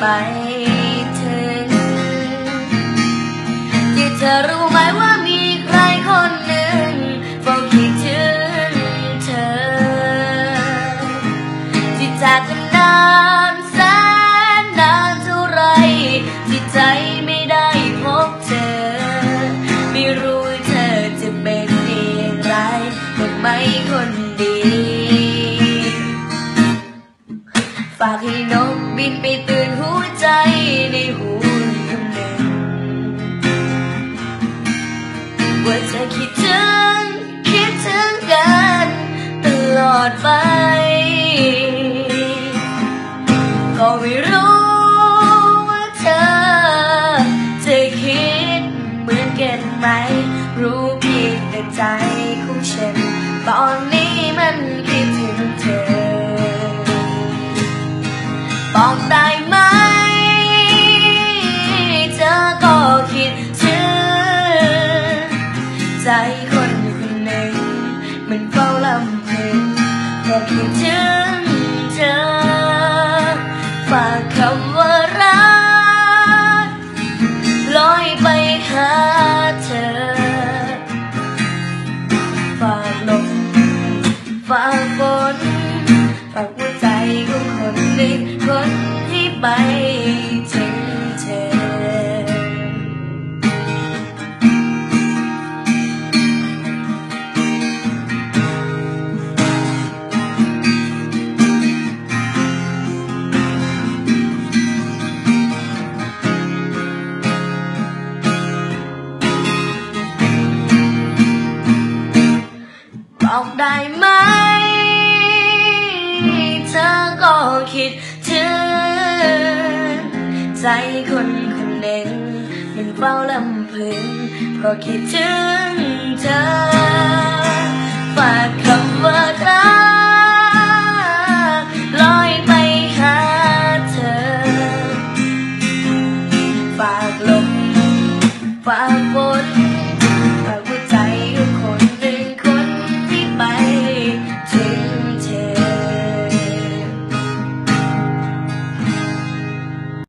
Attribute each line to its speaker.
Speaker 1: ไปถึงที่เธอรู้ไหม คนดี ฝากให้นกบินไปตือนหัวใจในหูคำหนึ่งว่าเธอคิดถึงคิดถึงกันตลอดไป ก็ไม่รู้ว่าเธอจะคิดเหมือนกันไหม รู้เพียงแต่ใจของฉัน ตอนนี้มันคิดถึงเธอ บอกได้ไหม เธอก็คิดถึงใจคนคนหนึ่งมันเฝ้าลำพึงก็คิดถึง ฝากหัวใจของคนหนึ่งคนที่ไปถึงเธอบอกได้ ใจคนคนหนึ่งมันเฝ้าลำพึงเพราะคิดถึงเธอ